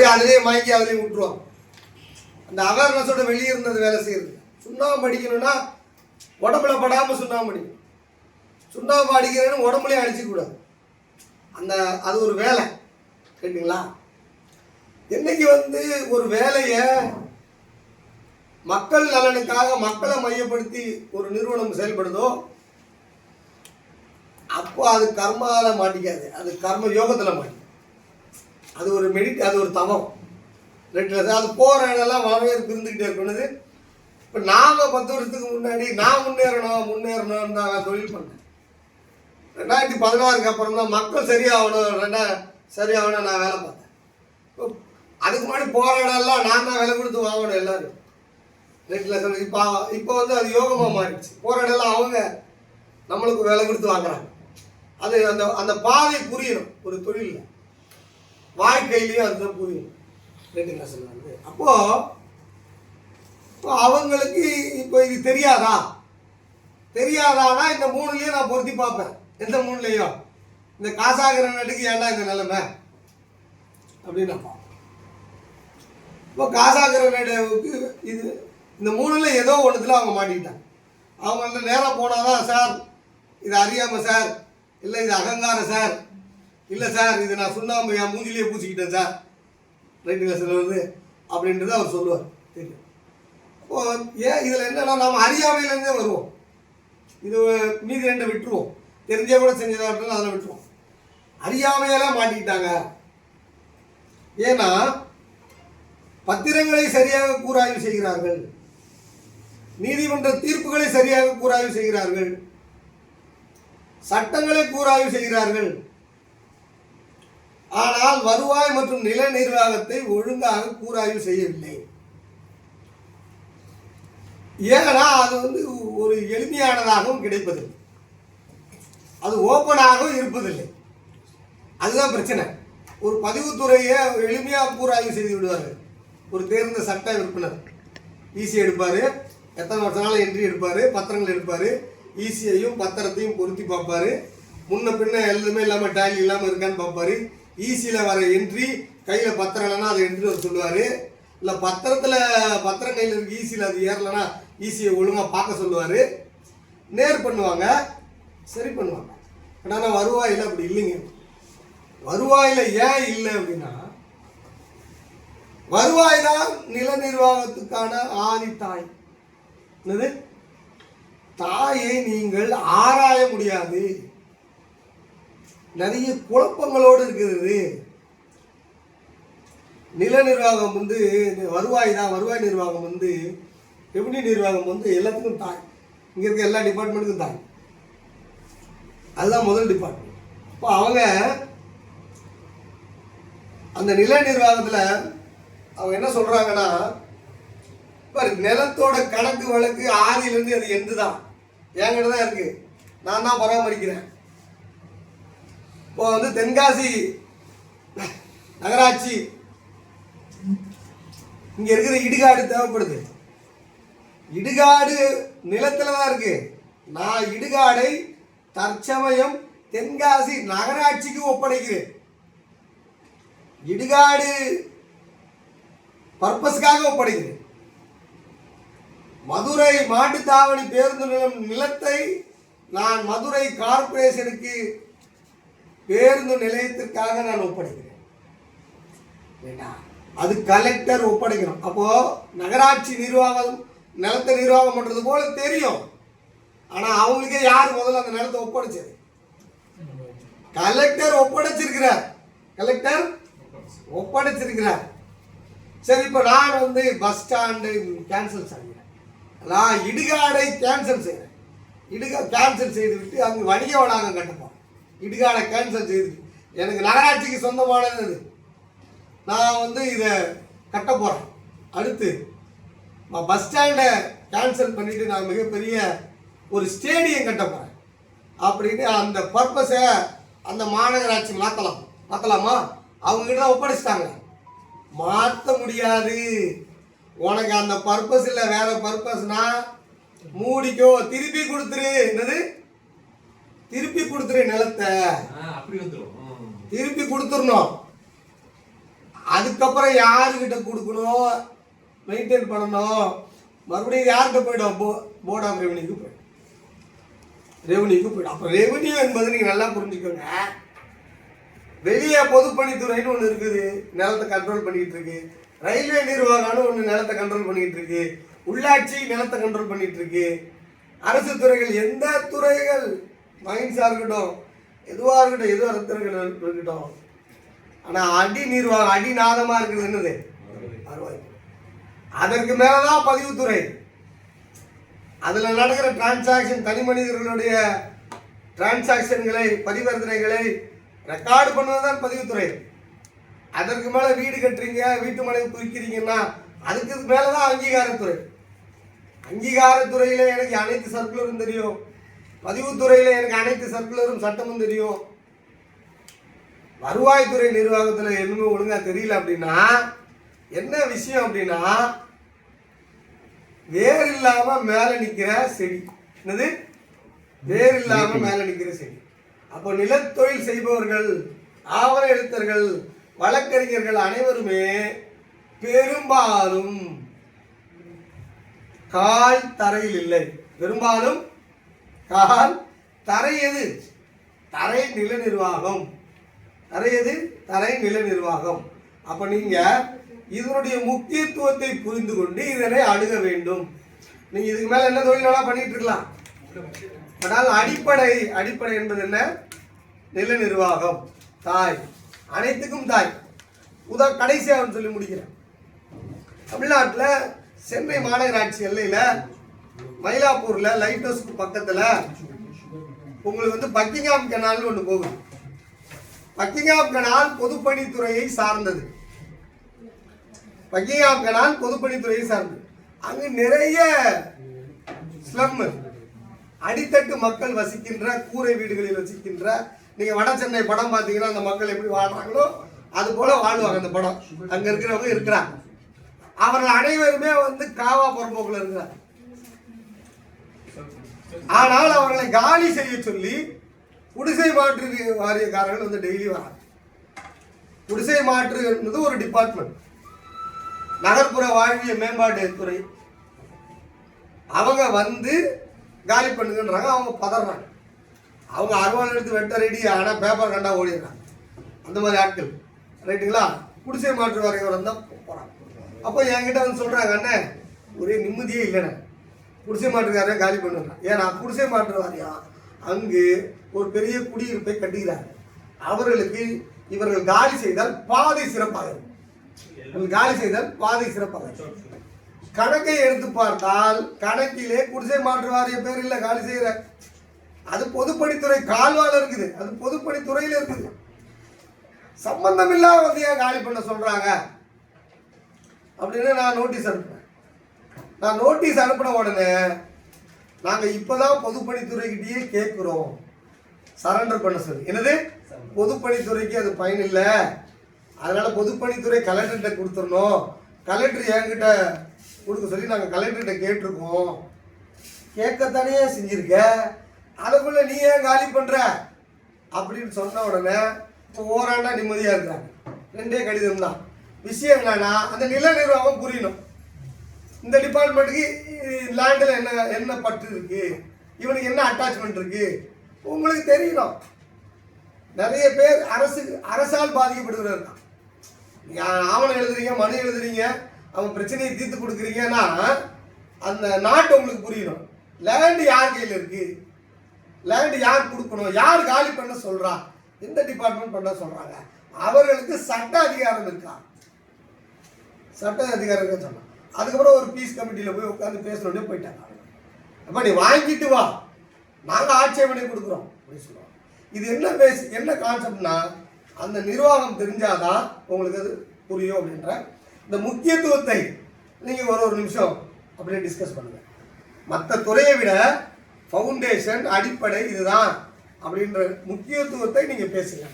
அப்படியே அதுலேயே மயங்கி அதுலேயே விட்டுருவான். அந்த அவேர்னஸோட வெளியே இருந்தது வேலை செய்யுது. சுண்ணாம்பு அடிக்கணும்னா உடம்புல படாமல் சுண்ணாம்பு அடிக்கணும். சுண்ணாம்பு அடிக்கிறேன்னு உடம்புலயே அடிச்சுக்கூடாது அந்த அது ஒரு வேலை. கேட்டிங்களா? என்னைக்கு வந்து ஒரு வேலையை மக்கள் நலனுக்காக மக்களை மையப்படுத்தி ஒரு நிறுவனம் செயல்படுதோ அப்போ அது கர்மாவில் மாட்டிக்காது. அது கர்ம யோகத்தில் மாட்டிக்கும். அது ஒரு மெடிட் அது ஒரு தவம். ரெண்டு அது போகிற இடம்லாம் வரவேற்பு இருந்துக்கிட்டே இருக்கணுது இப்போ நாங்கள் பத்து வருஷத்துக்கு முன்னாடி நான் முன்னேறணும் முன்னேறணும்னு தான் நான் தொழில் பண்ணேன் ரெண்டாயிரத்தி பதினாறுக்கு அப்புறம் தான் மக்கள் சரியாகணும் ரெண்டா சரியாகணும் நான் வேலை பார்த்தேன். இப்போ அதுக்கு முன்னாடி போகிற இடம்லாம் நான் தான் விலை கொடுத்து வாங்கணும் எல்லோரும். ரெண்டு லட்சம் இப்போ இப்போ வந்து அது யோகமாக மாறிடுச்சு. போகிற இடம்லாம் அவங்க நம்மளுக்கு விலை கொடுத்து வாங்குறாங்க. அது அந்த அந்த பாதை புரியணும் ஒரு தொழிலில். வாழ்க்கையிலையும் அதுதான் புரியும் ரெண்டு லட்சம் வந்து அப்போது இப்போ அவங்களுக்கு இப்போ இது தெரியாதா? தெரியாதானா? இந்த மூணுலேயும் நான் பொருத்தி பார்ப்பேன். எந்த மூணுலேயும் இந்த காசாகிற நட்டுக்கு ஏன்டா இந்த நிலைமை? அப்படின்னு நான் பார்ப்பேன். இப்போ காசாகிற நடுவுக்கு இது இந்த மூணுல ஏதோ ஒன்றுத்தில் அவங்க மாட்டிக்கிட்டாங்க. அவங்க வந்து நேராக போனாதான் சார் இது அறியாமல் சார் இல்லை இது அகங்காரம் சார் இல்லை சார் இது நான் சுண்ணாம்பு என் மூஞ்சிலேயே பூசிக்கிட்டேன் சார். ரைட்டு கிளாஸில் வந்து அப்படின்றத அவர் சொல்லுவார். தெரியும் இப்போ ஏன் இதில் என்னன்னா நம்ம அறியாமையிலேருந்தே வருவோம். இது மீதி ரெண்டை விட்டுருவோம். தெரிஞ்சே கூட செஞ்சதா இருந்தாலும் அதில் விட்டுருவோம். அறியாமையெல்லாம் மாட்டிக்கிட்டாங்க. ஏன்னா பத்திரங்களை சரியாக கூறாய்வு செய்கிறார்கள். நீதிமன்ற தீர்ப்புகளை சரியாக கூறாய்வு செய்கிறார்கள். சட்டங்களை கூறாய்வு செய்கிறார்கள். ஆனால் வருவாய் மற்றும் நில நிர்வாகத்தை ஒழுங்காக கூறாய்வு செய்யவில்லை. ஏன்னா அது வந்து ஒரு எளிமையானதாகவும் கிடைப்பதில்லை. அது ஓப்பனாகவும் இருப்பதில்லை. அதுதான் பிரச்சனை. ஒரு பதிவுத்துறையை எளிமையாக கூறாய்வு செய்து விடுவார்கள் ஒரு தேர்ந்த சட்ட விற்பனர் ஈசி எடுப்பார். எத்தனை வருஷனாலும் என்ட்ரி எடுப்பார் பத்திரங்கள் எடுப்பார். ஈசியையும் பத்திரத்தையும் பொருத்தி பார்ப்பாரு. முன்ன பின்ன எதுவுமே இல்லாமல் டேலி இல்லாமல் இருக்கான்னு பார்ப்பார். ஈஸியில் வர என்ட்ரி கையில் பத்திரம் இல்லைன்னா அதை என்ட்ரி வர சொல்லுவார். இல்லை பத்திரத்தில் பத்திரம் கையில் இருக்கு ஈஸியில் அது ஏறலைன்னா ஈசியை ஒழுங்காக பார்க்க சொல்லுவார். நேர் பண்ணுவாங்க சரி பண்ணுவாங்க. ஆனால் வருவாயில் அப்படி இல்லைங்க. வருவாயில் ஏன் இல்லை அப்படின்னா வருவாய் தான் நில நிர்வாகத்துக்கான ஆதி தாய். என்னது? தாயை நீங்கள் ஆராய முடியாது. நிறைய குழப்பங்களோடு இருக்கிறது. நில நிர்வாகம் வந்து வருவாய் தான் வருவாய் நிர்வாகம் வந்து ரெவன்யூ நிர்வாகம் வந்து எல்லாத்துக்கும் தாய். இங்கே இருக்க எல்லா டிபார்ட்மெண்ட்டுக்கும் தாய். அதுதான் முதல் டிபார்ட்மெண்ட் இப்போ அவங்க அந்த நில நிர்வாகத்தில் அவங்க என்ன சொல்கிறாங்கன்னா இப்போ நிலத்தோட கணக்கு வழக்கு ஆதியிலேருந்து அது எந்த தான் என்கிட்ட தான் இருக்குது நான் தான் பராமரிக்கிறேன். இப்போ வந்து தென்காசி நகராட்சி இங்க இருக்கிற இடுகாடு தேவைப்படுது. இடுகாடு நிலத்தில் தான் இருக்கு. நான் இடுகாடை தற்சமயம் தென்காசி நகராட்சிக்கு ஒப்படைக்கிறேன். இடுகாடு பர்பஸ்க்காக ஒப்படைக்கிறேன். மதுரை மாட்டுத்தாவணி பேருந்து நிலையம் நிலத்தை நான் மதுரை கார்ப்பரேஷனுக்கு பேருந்து நிலையத்திற்காக நான் ஒப்படைக்கிறேன். அது கலெக்டர் ஒப்படைக்கணும். அப்போ நகராட்சி நிர்வாகம் நிலத்தை நிர்வாகம் பண்றது போல தெரியும். ஆனா அவங்களுக்கே யார் முதல்ல அந்த நிலத்தை ஒப்படைச்சது? கலெக்டர் ஒப்படைச்சிருக்கிறார். கலெக்டர் ஒப்படைச்சிருக்கிறார். சரி இப்போ நான் வந்து பஸ் ஸ்டாண்டு கேன்சல் செய்கிறேன். நான் இடுகாடை கேன்சல் செய்கிறேன். இடுகா கேன்சல் செய்து விட்டு அங்கு வணிக வளாகம் கட்டப்போம். இடுகாட கேன்சல் செய்து. எனக்கு நகராட்சிக்கு சொந்தமானது அது. நான் வந்து இதை கட்ட போகிறேன் அடுத்து நான் பஸ் ஸ்டாண்டை கேன்சல் பண்ணிவிட்டு நான் மிகப்பெரிய ஒரு ஸ்டேடியம் கட்ட போகிறேன் அப்படின்னு அந்த பர்பஸை அந்த மாநகராட்சி மாற்றலாம் மாற்றலாமா அவங்ககிட்ட தான் ஒப்படைச்சிட்டாங்க. மாற்ற முடியாது. உனக்கு அந்த பர்பஸ் இல்லை வேற பர்பஸ்னா மூடிக்கோ திருப்பி கொடுத்துரு. என்னது? திருப்பி கொடுத்துரு நிலத்தை. அப்படி வந்துரும். ம். திருப்பி கொடுத்துடணும் அதுக்கப்புறம் யாருக்கிட்ட கொடுக்கணும்? மெயின்டைன் பண்ணணும். மறுபடியும் யார்கிட்ட போயிடும்? போ போர்ட் ஆஃப் ரெவன்யூக்கு போயிடும். ரெவன்யூக்கு போயிடும். அப்போ ரெவன்யூ என்பது நீங்கள் நல்லா புரிஞ்சுக்கோங்க. வெளியே பொதுப்பணித்துறைன்னு ஒன்று இருக்குது. நிலத்தை கண்ட்ரோல் பண்ணிட்டு இருக்கு. ரயில்வே நிர்வாகம்னு ஒன்று நிலத்தை கண்ட்ரோல் பண்ணிட்டு இருக்கு. உள்ளாட்சி நிலத்தை கண்ட்ரோல் பண்ணிட்டு இருக்கு. அரசு துறைகள் எந்த துறைகள்? மைன்ஸாக இருக்கட்டும். எதுவாக இருக்கட்டும் எதுவாக இருக்கட்டும் இருக்கட்டும். ஆனால் அடி நிர்வாகம் அடிநாதமாக இருக்கிறது என்னது? வருவாய் அதற்கு மேலே தான் பதிவுத்துறை அதில் நடக்கிற டிரான்சாக்ஷன் தனி மனிதர்களுடைய டிரான்சாக்ஷன்களை பரிவர்த்தனைகளை ரெக்கார்டு பண்ணுவது தான் பதிவுத்துறை அதற்கு மேலே வீடு கட்டுறீங்க வீட்டு மனை குறிக்கிறீங்கன்னா அதுக்கு மேலே தான் அங்கீகாரத்துறை அங்கீகாரத்துறையில் எனக்கு அனைத்து சர்க்குலரும் தெரியும். பதிவுத்துறையில் எனக்கு அனைத்து சர்க்குலரும் சட்டமும் தெரியும். வருவாய்த்துறை நிர்வாகத்தில் என்னமே ஒழுங்காக தெரியல அப்படின்னா என்ன விஷயம் அப்படின்னா வேர் இல்லாம மேல நிக்கிற செடி. என்னது? வேர் இல்லாம மேல நிக்கிற செடி. அப்போ நிலத்தொழில் செய்பவர்கள் ஆவண எழுத்தர்கள் வழக்கறிஞர்கள் அனைவருமே பெரும்பாலும் கால் தரையில் இல்லை. பெரும்பாலும் கால் தரை எது? தரை நில நிர்வாகம் தரை எது? தரை நில நிர்வாகம் அப்ப நீங்க இதனுடைய முக்கியத்துவத்தை புரிந்து கொண்டு இதனை அணுக வேண்டும். நீங்க இதுக்கு மேல என்ன தொழில் வேணால் பண்ணிட்டு இருக்கலாம். ஆனால் அடிப்படை அடிப்படை என்பது என்ன? நில நிர்வாகம் தாய். அனைத்துக்கும் தாய். உதா கடைசியாக சொல்லி முடிக்கிறேன். தமிழ்நாட்டில் சென்னை மாநகராட்சி எல்லையில் மயிலாப்பூரில் லைட் ஹவுஸ்க்கு பக்கத்தில் உங்களுக்கு வந்து பக்கிங்காம் கெனால்னு ஒன்று போகுது. பக்கிங்காம் கெனால் பொதுப்பணித்துறையை சார்ந்தது. பக்கிங்காம் கெனால் பொதுப்பணித்துறையை சார்ந்தது. அங்கு நிறைய ஸ்லம் அடித்தட்டு மக்கள் வசிக்கின்ற கூரை வீடுகளில் வசிக்கின்ற நீங்க வட சென்னை படம் பார்த்தீங்கன்னா அந்த மக்கள் எப்படி வாழ்றாங்களோ அது போல வாழ்வாங்க அந்த படம். அங்க இருக்கிறவங்க இருக்கிறாங்க. அவர்கள் அனைவருமே வந்து காவா புறம்போக்குல இருக்கிறாங்க. ஆனால் அவர்களை காலி செய்ய சொல்லி குடிசை மாற்று வாரியக்காரர்கள் வந்து டெய்லி வராங்க. குடிசை மாற்று என்பது ஒரு டிபார்ட்மெண்ட் நகர்ப்புற வாழ்விய மேம்பாட்டு துறை. அவங்க வந்து காலி பண்ணுங்கன்றாங்க அவங்க பதறாங்க. அவங்க அருவாள் எடுத்து வெட்ட ரெடி ஆனால் பேப்பர் கண்டா ஓடிடுறாங்க. அந்த மாதிரி ஆட்கள். ரைட்டுங்களா குடிசை மாற்று வரைக்கும் தான் போகிறாங்க அப்போ என்கிட்ட வந்து சொல்கிறாங்க அண்ணன் ஒரே நிம்மதியே இல்லைண்ணே. குடிசை மாற்றுக்காரே காலி பண்ணுறான். ஏன்னா குடிசை மாற்று வாரியம் அங்கு ஒரு பெரிய குடியிருப்பை கட்டுகிறார். அவர்களுக்கு இவர்கள் காலி செய்தால் பாதை சிறப்பாக இருக்கும் காலி செய்தால் பாதை சிறப்பாக இருக்கும் கணக்கை எடுத்து பார்த்தால் கணக்கிலே குடிசை மாற்று வாரிய பேர் இல்லை காலி செய்கிற அது பொதுப்பணித்துறை கால்வால இருக்குது. அது பொதுப்பணித்துறையில இருக்குது. சம்பந்தம் இல்லாம வந்து ஏன் காலி பண்ண சொல்றாங்க. அப்படின்னு நான் நோட்டீஸ் அனுப்புறேன். நான் நோட்டீஸ் அனுப்பின உடனே நாங்க இப்பதான் பொதுப்பணித்துறைக்கிட்டயே கேட்கிறோம். சரண்டர் பண்ண சொல்லி. என்னது? பொதுப்பணித்துறைக்கு அது பயன் இல்லை. அதனால பொதுப்பணித்துறை கலெக்டர்கிட்ட கொடுத்துடணும் கலெக்டர் என்கிட்ட கொடுக்க சொல்லி நாங்கள் கலெக்டர்கிட்ட கேட்டிருக்கோம். கேட்கத்தானே செஞ்சிருக்க? அதுக்குள்ள நீ ஏன் காலி பண்ற? அப்படின்னு சொன்ன உடனே இப்போ ஓராண்டா நிம்மதியா இருக்கிறாங்க. ரெண்டே கடிதம் தான் விஷயம் என்னன்னா அந்த நில நிர்வாகம் புரியணும். இந்த டிபார்ட்மெண்ட்டுக்கு லேண்டில் என்ன என்ன பட்டு இருக்கு? இவனுக்கு என்ன அட்டாச்மெண்ட் இருக்கு? உங்களுக்கு தெரியணும். நிறைய பேர் அரசு அரசால் பாதிக்கப்படுகிறார் ஆவணம் எழுதுறீங்க மனு எழுதுறீங்க அவன் பிரச்சனையை தீர்த்து கொடுக்குறீங்கன்னா அந்த நாட்டு உங்களுக்கு புரியணும். லேண்டு யார் கையில் இருக்கு? லேண்டு யார் கொடுக்கணும்? யார் காலி பண்ண சொல்கிறா எந்த டிபார்ட்மெண்ட் பண்ண சொல்கிறாங்க அவர்களுக்கு சட்ட அதிகாரம் இருக்கா? சட்ட அதிகாரம் சொன்னான் அதுக்கப்புறம் ஒரு பீஸ் கமிட்டியில் போய் உட்காந்து பேசணுன்னே போயிட்டாங்க. அப்போ நீ வாங்கிட்டு வா. நாங்கள் ஆட்சேபனை கொடுக்குறோம். அப்படின்னு சொல்லுவாங்க. இது என்ன பேஸ் என்ன கான்செப்ட்னா அந்த நிர்வாகம் தெரிஞ்சாதான் உங்களுக்கு அது புரியும் அப்படின்ற இந்த முக்கியத்துவத்தை நீங்கள் ஒரு ஒரு நிமிஷம் அப்படியே டிஸ்கஸ் பண்ணுங்கள் மற்ற துறையை விட ஃபவுண்டேஷன் அடிப்படை இதுதான் அப்படின்ற முக்கியத்துவத்தை நீங்கள் பேசுங்க.